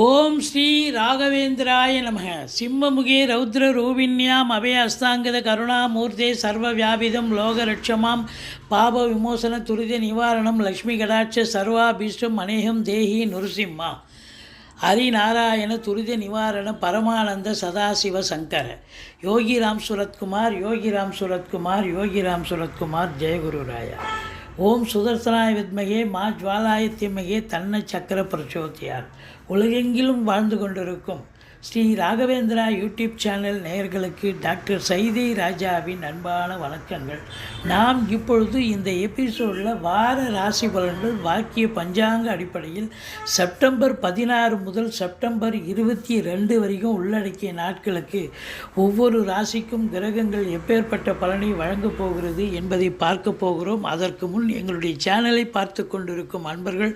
ஓம் ஸ்ரீ ராகவேந்திராய நமக. சிம்மமுகே ரௌத்ர ரூபிண்யாம் அபய அஸ்தாங்கத கருணாமூர்த்தே சர்வ வியாபிதம் லோகரட்சமாம். பாப விமோசன துரித நிவாரணம் லக்ஷ்மி கடாட்ச சர்வாபீஷ்டம் அநேகம் தேஹி நுருசிம்மா. ஹரிநாராயண துரித நிவாரண பரமானந்த சதாசிவ சங்கர. யோகிராம் சுரத்குமார் யோகிராம் சுரத்குமார் யோகிராம் சுரத்குமார் ஜெயகுருராயா ஓம் சுதர்சனாய வித்மகே மா ஜுவாலாய தீமகே தன்ன சக்கர பிரச்சோதியார் உலகெங்கிலும் வாழ்ந்து கொண்டிருக்கும். ஸ்ரீ ராகவேந்திரா யூடியூப் சேனல் நேயர்களுக்கு டாக்டர் சைதை ராஜாவின் அன்பான வணக்கங்கள். நாம் இப்பொழுது இந்த எபிசோடில் வார ராசி பலன்கள் வாக்கிய பஞ்சாங்க அடிப்படையில் செப்டம்பர் பதினாறு முதல் செப்டம்பர் இருபத்தி ரெண்டு வரைக்கும் உள்ளடக்கிய நாட்களுக்கு ஒவ்வொரு ராசிக்கும் கிரகங்கள் எப்பேற்பட்ட பலனை வழங்கப் போகிறது என்பதை பார்க்க போகிறோம். அதற்கு முன் எங்களுடைய சேனலை பார்த்து கொண்டிருக்கும் அன்பர்கள்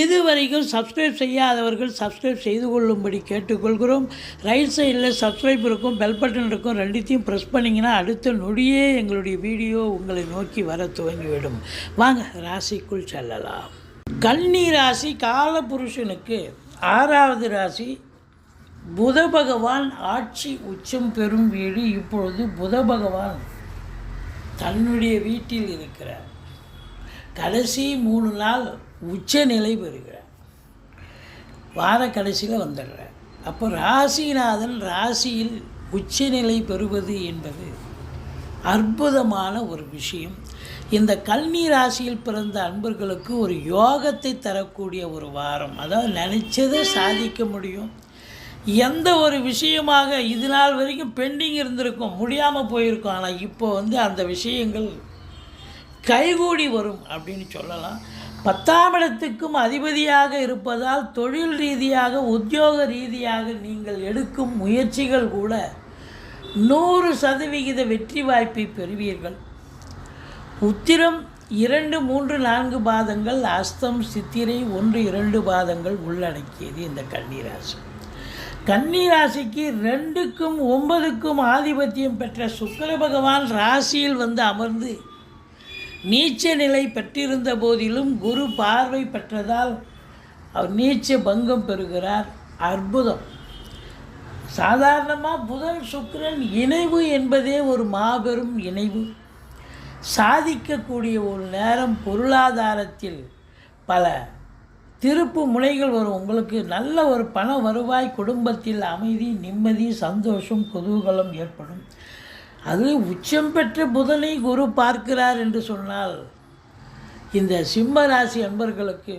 இதுவரைக்கும் சப்ஸ்கிரைப் செய்யாதவர்கள் சப்ஸ்கிரைப் செய்து கொள்ளும்படி கேட்டுக்கொள்கிறோம். ரைட் சைடில் சப்ஸ்கிரைப் இருக்கும் பெல் பட்டன் இருக்கும் ரெண்டுத்தையும் ப்ரெஸ் பண்ணிங்கன்னா அடுத்த நொடியே எங்களுடைய வீடியோ உங்களை நோக்கி வர துவங்கிவிடும். வாங்க ராசிக்குள் செல்லலாம். கன்னி ராசி காலபுருஷனுக்கு ஆறாவது ராசி புத பகவான் ஆட்சி உச்சம் பெறும் வீடு. இப்பொழுது புத பகவான் தன்னுடைய வீட்டில் இருக்கிறார். கடைசி மூணு நாள் உச்ச நிலை பெறுகிறார். வார கடைசியில் வந்துடுறார். அப்போ ராசிநாதன் ராசியில் உச்சநிலை பெறுவது என்பது அற்புதமான ஒரு விஷயம். இந்த கல்வி ராசியில் பிறந்த அன்பர்களுக்கு ஒரு யோகத்தை தரக்கூடிய ஒரு வாரம். அதாவது நினச்சதை சாதிக்க முடியும். எந்த ஒரு விஷயமாக இது நாள் வரைக்கும் பெண்டிங் இருந்திருக்கும் முடியாமல் போயிருக்கும். ஆனால் இப்போ வந்து அந்த விஷயங்கள் கைகூடி வரும் அப்படின்னு சொல்லலாம். பத்தாம் இடத்துக்கும் அதிபதியாக இருப்பதால் தொழில் ரீதியாக உத்தியோக ரீதியாக நீங்கள் எடுக்கும் முயற்சிகள் கூட நூறு சதவிகித வெற்றி வாய்ப்பை பெறுவீர்கள். உத்திரம் இரண்டு மூன்று நான்கு பாதங்கள் அஸ்தம் சித்திரை ஒன்று இரண்டு பாதங்கள் உள்ளடக்கியது இந்த கன்னிராசி. கன்னிராசிக்கு ரெண்டுக்கும் ஒன்பதுக்கும் ஆதிபத்தியம் பெற்ற சுக்கர பகவான் ராசியில் வந்து அமர்ந்து நீச்ச நிலை பெற்றிருந்த போதிலும் குரு பார்வை பெற்றதால் அவர் நீச்ச பங்கம் பெறுகிறார். அற்புதம். சாதாரணமாக புதன் சுக்கிரன் இணைவு என்பதே ஒரு மாபெரும் இணைவு. சாதிக்கக்கூடிய ஒரு நேரம் பொருளாதாரத்தில் பல திருப்பு முனைகள் வரும். உங்களுக்கு நல்ல ஒரு பண வருவாய் குடும்பத்தில் அமைதி நிம்மதி சந்தோஷம் குதூகலம் ஏற்படும். அது உச்சம் பெற்ற புதனை குரு பார்க்கிறார் என்று சொன்னால் இந்த சிம்ம ராசி அன்பர்களுக்கு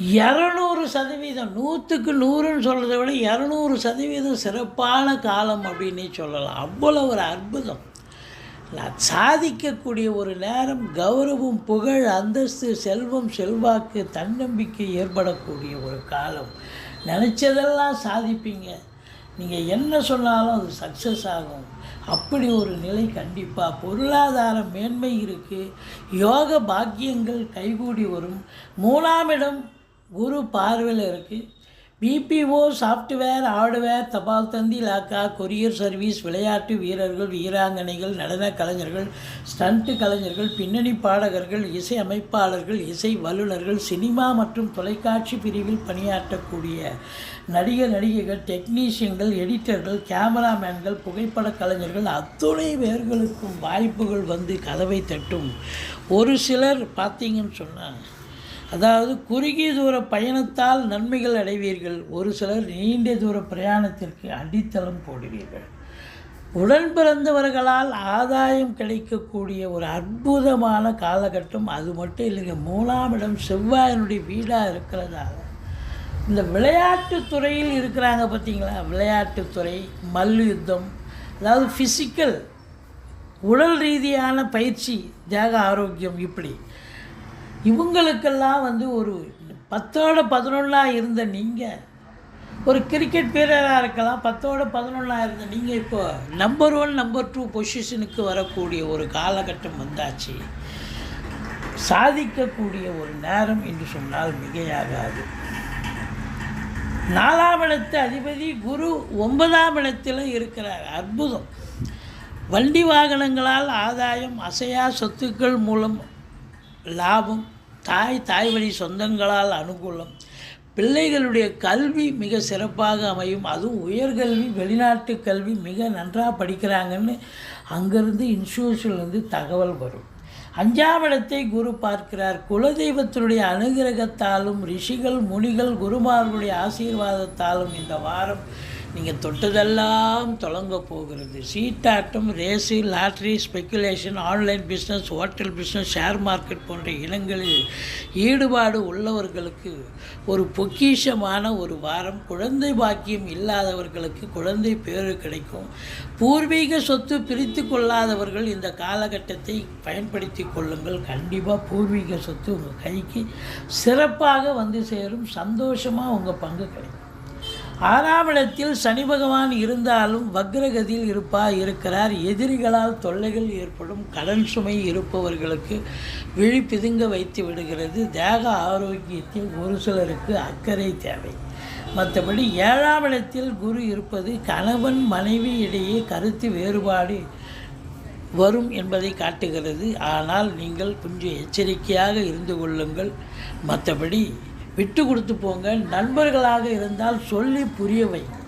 இரநூறு சதவீதம் நூற்றுக்கு நூறுன்னு சொல்கிறத விட இரநூறு சதவீதம் சிறப்பான காலம் அப்படின்னே சொல்லலாம். அவ்வளோ ஒரு அற்புதம். நான் சாதிக்கக்கூடிய ஒரு நேரம் கௌரவம் புகழ் அந்தஸ்து செல்வம் செல்வாக்கு தன்னம்பிக்கை ஏற்படக்கூடிய ஒரு காலம். நினச்சதெல்லாம் சாதிப்பீங்க. நீங்கள் என்ன சொன்னாலும் அது சக்ஸஸ் ஆகும். அப்படி ஒரு நிலை கண்டிப்பாக பொருளாதார மேன்மை இருக்குது யோக பாக்கியங்கள் கைகூடி வரும். மூணாம் இடம் குரு பார்வையில் இருக்குது பிபிஓ சாஃப்ட்வேர் ஹார்ட்வேர் தபால் தந்தி லாக்கா கொரியர் சர்வீஸ் விளையாட்டு வீரர்கள் வீராங்கனைகள் நடன கலைஞர்கள் ஸ்டண்ட்டு கலைஞர்கள் பின்னணி பாடகர்கள் இசை அமைப்பாளர்கள் இசை வல்லுநர்கள் சினிமா மற்றும் தொலைக்காட்சி பிரிவில் பணியாற்றக்கூடிய நடிகர் நடிகைகள் டெக்னீஷியன்கள் எடிட்டர்கள் கேமராமேன்கள் புகைப்பட கலைஞர்கள் அத்துணை பேர்களுக்கும் வாய்ப்புகள் வந்து கதவை தட்டும். ஒரு சிலர் பார்த்தீங்கன்னு சொன்னால் அதாவது குறுகிய தூர பயணத்தால் நன்மைகள் அடைவீர்கள். ஒரு சிலர் நீண்ட தூர பிரயாணத்திற்கு அடித்தளம் போடுவீர்கள். உடன் பிறந்தவர்களால் ஆதாயம் கிடைக்கக்கூடிய ஒரு அற்புதமான காலகட்டம் அது மட்டும் இல்லைங்க. மூணாம் இடம் செவ்வாயினுடைய வீடாக இருக்கிறதால. இந்த விளையாட்டுத்துறையில் இருக்கிறாங்க பார்த்தீங்களா? விளையாட்டுத்துறை மல்யுத்தம் அதாவது ஃபிசிக்கல் உடல் ரீதியான பயிற்சி தேக ஆரோக்கியம் இப்படி. இவங்களுக்கெல்லாம் வந்து ஒரு பத்தோட பதினொன்றா இருந்த நீங்கள் ஒரு கிரிக்கெட் வீரராக இருக்கலாம் பத்தோட பதினொன்றா இருந்த நீங்கள் இப்போ நம்பர் ஒன் நம்பர் டூ பொசிஷனுக்கு வரக்கூடிய ஒரு காலகட்டம் வந்தாச்சு. சாதிக்கக்கூடிய ஒரு நேரம் என்று சொன்னால் மிகையாகாது. நாலாம் இடத்து அதிபதி குரு ஒன்பதாம் இடத்தில் இருக்கிறார். அற்புதம். வண்டி வாகனங்களால் ஆதாயம் அசையா சொத்துக்கள் மூலம் லாபம் தாய் தாய் வழி சொந்தங்களால் அனுகூலம். பிள்ளைகளுடைய கல்வி மிக சிறப்பாக அமையும். அதுவும் உயர்கல்வி வெளிநாட்டு கல்வி மிக நன்றாக படிக்கிறாங்கன்னு அங்கேருந்து இன்ஸ்டியூஷன்லேருந்து தகவல் வரும். அஞ்சாம் இடத்தை குரு பார்க்கிறார். குலதெய்வத்தினுடைய அனுகிரகத்தாலும் ரிஷிகள் முனிகள் குருமார்களுடைய ஆசீர்வாதத்தாலும் இந்த வாரம் நீங்கள் தொட்டதெல்லாம் தொடங்க போகிறது. சீட்டாட்டம் race lottery speculation online business hotel business share market போன்ற இனங்களில் ஈடுபாடு உள்ளவர்களுக்கு ஒரு பொக்கிஷமான ஒரு வாரம் குழந்தை பாக்கியம் இல்லாதவர்களுக்கு குழந்தை பேறு கிடைக்கும். பூர்வீக சொத்து பிரித்து கொள்ளாதவர்கள் இந்த காலகட்டத்தை பயன்படுத்தி கொள்ளுங்கள். கண்டிப்பாக பூர்வீக சொத்து உங்கள் கைக்கு சிறப்பாக வந்து சேரும். சந்தோஷமாக உங்கள் பங்கு கிடைக்கும். ஆறாம் இடத்தில் சனி பகவான் இருந்தாலும் வக்ரகதியில் இருப்பா இருக்கிறார். எதிரிகளால் தொல்லைகள் ஏற்படும் கடன் சுமை இருப்பவர்களுக்கு விழி பிதுங்க வைத்து விடுகிறது. தேக ஆரோக்கியத்தில் ஒரு சிலருக்கு அக்கறை தேவை. மற்றபடி ஏழாம் இடத்தில் குரு இருப்பது கணவன் மனைவி இடையே கருத்து வேறுபாடு வரும் என்பதை காட்டுகிறது. ஆனால் நீங்கள் கொஞ்சம் எச்சரிக்கையாக இருந்து கொள்ளுங்கள். மற்றபடி விட்டு கொடுத்து போங்க. நண்பர்களாக இருந்தால் சொல்லி புரிய வைங்க.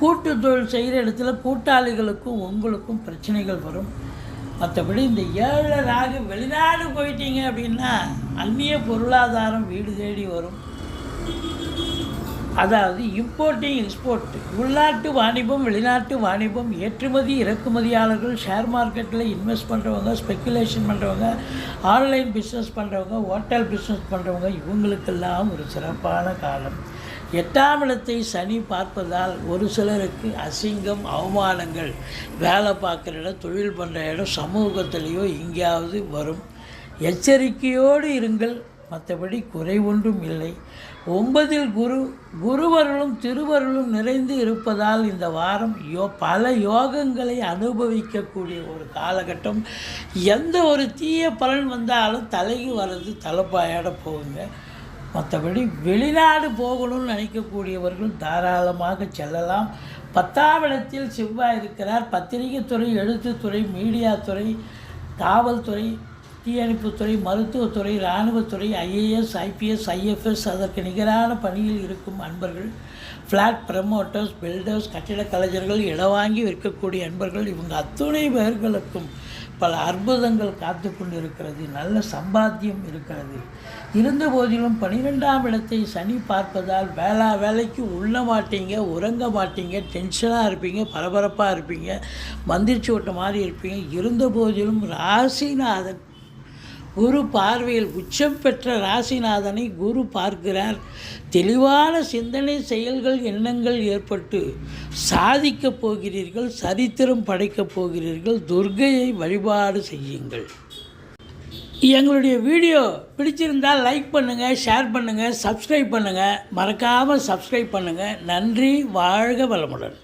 கூட்டு தொழில் செய்கிற இடத்துல கூட்டாளிகளுக்கும் உங்களுக்கும் பிரச்சனைகள் வரும். மற்றபடி இந்த ஏழை ராகு வெளிநாடு போயிட்டீங்க அப்படின்னா அந்நிய பொருளாதாரம் வீடு தேடி வரும். அதாவது இம்போர்ட்டிங் எக்ஸ்போர்ட் உள்நாட்டு வாணிபம் வெளிநாட்டு வாணிபம் ஏற்றுமதி இறக்குமதியாளர்கள் ஷேர் மார்க்கெட்டில் இன்வெஸ்ட் பண்ணுறவங்க ஸ்பெக்குலேஷன் பண்ணுறவங்க ஆன்லைன் பிஸ்னஸ் பண்ணுறவங்க ஹோட்டல் பிஸ்னஸ் பண்ணுறவங்க இவங்களுக்கெல்லாம் ஒரு சிறப்பான காலம். எட்டாம் இடத்தை சனி பார்ப்பதால் ஒரு சிலருக்கு அசிங்கம் அவமானங்கள் வேலை பார்க்குற இடம் தொழில் பண்ணுற இடம் சமூகத்திலேயோ எங்கேயாவது வரும். எச்சரிக்கையோடு இருங்கள். மற்றபடி குறை ஒன்றும் இல்லை. ஒன்பதில் குரு குருவருளும் திருவருளும் நிறைந்து இருப்பதால் இந்த வாரம் யோ பல யோகங்களை அனுபவிக்கக்கூடிய ஒரு காலகட்டம். எந்த ஒரு தீய பலன் வந்தாலும் தலைக்கு வர்றது தலைப்பாயாட போகுங்க. மற்றபடி வெளிநாடு போகணும்னு நினைக்கக்கூடியவர்கள் தாராளமாக செல்லலாம். பத்தாம் இடத்தில் செவ்வாய் இருக்கிறார். பத்திரிகைத்துறை எழுத்துத்துறை மீடியாத்துறை காவல்துறை தீயணைப்புத்துறை மருத்துவத்துறை இராணுவத்துறை ஐஏஎஸ் ஐபிஎஸ் ஐஎஃப்எஸ் அதற்கு நிகரான பணியில் இருக்கும் அன்பர்கள் ஃப்ளாட் ப்ரமோட்டர்ஸ் பில்டர்ஸ் கட்டிடக் கலைஞர்கள் இடவாங்கி விற்கக்கூடிய அன்பர்கள் இவங்க அத்துணை பேர்களுக்கும் பல அற்புதங்கள் காத்து கொண்டு இருக்கிறது நல்ல சம்பாத்தியம் இருக்கிறது. இருந்த போதிலும் பனிரெண்டாம் இடத்தை சனி பார்ப்பதால் வேளா வேலைக்கு உள்ள மாட்டீங்க உறங்க மாட்டீங்க டென்ஷனாக இருப்பீங்க பரபரப்பாக இருப்பீங்க மந்திரிச்சு விட்ட மாதிரி இருப்பீங்க. இருந்த போதிலும் ராசிநாதன் குரு பார்வையில் உச்சம் பெற்ற ராசிநாதனை குரு பார்க்கிறார். தெளிவான சிந்தனை செயல்கள் எண்ணங்கள் ஏற்பட்டு சாதிக்கப் போகிறீர்கள் சரித்திரம் படைக்கப் போகிறீர்கள் துர்கையை வழிபாடு செய்யுங்கள். எங்களுடைய வீடியோ பிடிச்சிருந்தால் லைக் பண்ணுங்கள் ஷேர் பண்ணுங்கள் சப்ஸ்கிரைப் பண்ணுங்கள் மறக்காமல் சப்ஸ்கிரைப் பண்ணுங்கள் நன்றி வாழ்க வளமுடன்.